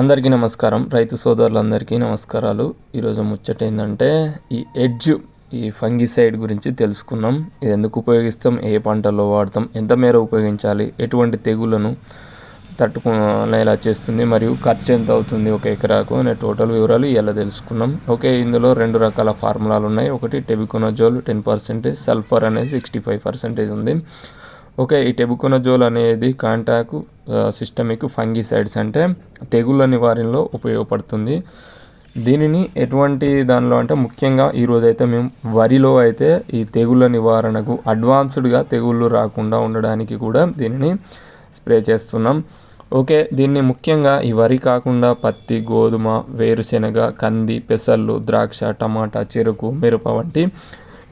అందరికీ నమస్కారం. రైతు సోదరులందరికీ నమస్కారాలు. ఈరోజు ముచ్చట ఏంటంటే ఈ ఎడ్జ్ ఈ ఫంగిసైడ్ గురించి తెలుసుకున్నాం. ఇది ఎందుకు ఉపయోగిస్తాం? ఏ పంటల్లో వాడతాం? ఎంత మేర ఉపయోగించాలి? ఎటువంటి తెగులను తట్టుకునేలా చేస్తుంది? మరియు ఖర్చు ఎంత అవుతుంది ఒక ఎకరాకు? అనే టోటల్ వివరాలు ఇలా తెలుసుకున్నాం. ఓకే ఇందులో రెండు రకాల ఫార్ములాలు ఉన్నాయి. ఒకటి టెబికోనజోల్ టెన్ పర్సెంటేజ్ సల్ఫర్ అనేది సిక్స్టీ ఫైవ్ పర్సెంటేజ్ ఉంది. ఓకే ఈ టెబుకోనజోల్ అనేది కాంటాకు సిస్టమిక్ ఫంగిసైడ్స్ అంటే తెగుళ్ళ నివారణలో ఉపయోగపడుతుంది. దీనిని ఎటువంటి దానిలో అంటే ముఖ్యంగా ఈరోజైతే మేము వరిలో అయితే ఈ తెగుళ్ళ నివారణకు అడ్వాన్స్డ్గా తెగుళ్ళు రాకుండా ఉండడానికి కూడా దీనిని స్ప్రే చేస్తున్నాం. ఓకే దీన్ని ముఖ్యంగా ఈ వరి కాకుండా పత్తి గోధుమ వేరుశెనగ కంది పెసళ్ళు ద్రాక్ష టమాటా చెరుకు మిరప వంటి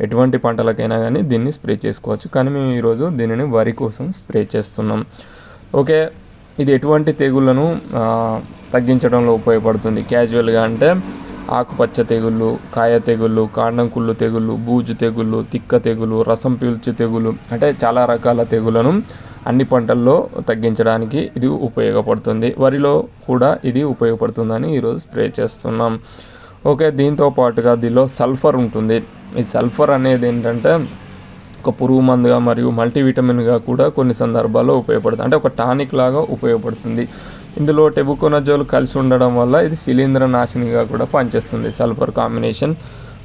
ఎటువంటి పంటలకైనా కానీ దీన్ని స్ప్రే చేసుకోవచ్చు. కానీ మేము ఈరోజు దీనిని వరి కోసం స్ప్రే చేస్తున్నాం. ఓకే ఇది ఎటువంటి తెగుళ్ళను తగ్గించడంలో ఉపయోగపడుతుంది? క్యాజువల్గా అంటే ఆకుపచ్చ తెగుళ్ళు కాయ తెగుళ్ళు కాండం కుళ్ళు తెగుళ్ళు బూజు తెగుళ్ళు తిక్క తెగులు రసం పీల్చు తెగులు అంటే చాలా రకాల తెగులను అన్ని పంటల్లో తగ్గించడానికి ఇది ఉపయోగపడుతుంది. వరిలో కూడా ఇది ఉపయోగపడుతుందని ఈరోజు స్ప్రే చేస్తున్నాం. ఓకే దీంతో పాటుగా దీనిలో సల్ఫర్ ఉంటుంది. ఈ సల్ఫర్ అనేది ఏంటంటే ఒక పురుగు మందుగా మరియు మల్టీవిటమిన్గా కూడా కొన్ని సందర్భాల్లో ఉపయోగపడుతుంది. అంటే ఒక టానిక్ లాగా ఉపయోగపడుతుంది. ఇందులో టెబుకోనజోల్ కలిసి ఉండడం వల్ల ఇది శిలీంద్ర నాశినిగా కూడా పనిచేస్తుంది. Sulphur combination.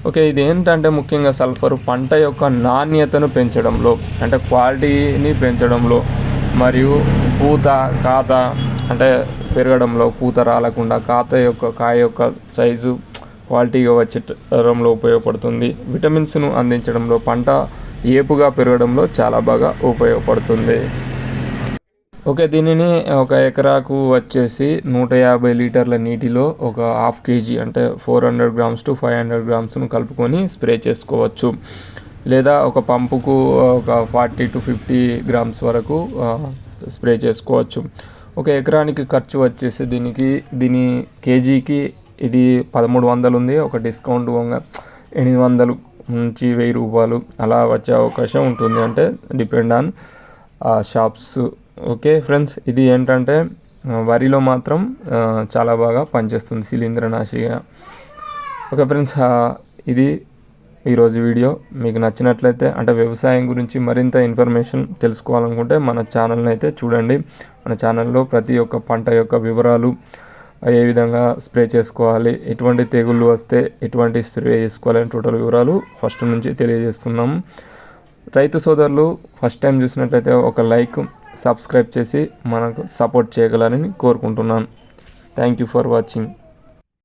ఓకే ఇది ఏంటంటే ముఖ్యంగా సల్ఫర్ పంట యొక్క నాణ్యతను పెంచడంలో అంటే క్వాలిటీని పెంచడంలో మరియు పూత కాత అంటే పెరగడంలో పూత రాలకుండా కాత యొక్క కాయ యొక్క సైజు క్వాలిటీగా వచ్చేటంలో ఉపయోగపడుతుంది. విటమిన్స్ను అందించడంలో పంట ఏపుగా పెరగడంలో చాలా బాగా ఉపయోగపడుతుంది. ఓకే దీనిని ఒక ఎకరాకు వచ్చేసి నూట యాభై లీటర్ల నీటిలో ఒక హాఫ్ కేజీ అంటే four hundred grams to five hundred గ్రామ్స్ను కలుపుకొని స్ప్రే చేసుకోవచ్చు. లేదా ఒక పంపుకు ఒక ఫార్టీ టు ఫిఫ్టీ గ్రామ్స్ వరకు స్ప్రే చేసుకోవచ్చు. ఒక ఎకరానికి ఖర్చు వచ్చేసి దీనికి దీని కేజీకి ఇది పదమూడు వందలు ఉంది ఒక డిస్కౌంట్ ఎనిమిది వందలు నుంచి వెయ్యి రూపాయలు అలా వచ్చే అవకాశం ఉంటుంది అంటే depend on shops. Okay friends ఇది ఏంటంటే వరిలో మాత్రం చాలా బాగా పనిచేస్తుంది శిలీంద్రనాశిగా ఓకే ఫ్రెండ్స్ ఇది ఈరోజు వీడియో. మీకు నచ్చినట్లయితే అంటే వ్యవసాయం గురించి మరింత ఇన్ఫర్మేషన్ తెలుసుకోవాలనుకుంటే మన ఛానల్ని అయితే చూడండి. మన ఛానల్లో ప్రతి ఒక్క పంట యొక్క వివరాలు ఏ విధంగా స్ప్రే చేసుకోవాలి ఎటువంటి తెగుళ్ళు వస్తే ఎటువంటి స్ప్రే చేసుకోవాలని టోటల్ వివరాలు ఫస్ట్ నుంచి తెలియజేస్తున్నాం. రైతు సోదరులు ఫస్ట్ టైం చూసినట్లయితే ఒక లైక్ సబ్స్క్రైబ్ చేసి మనకు సపోర్ట్ చేయగలరని కోరుకుంటున్నాను. Thank you for watching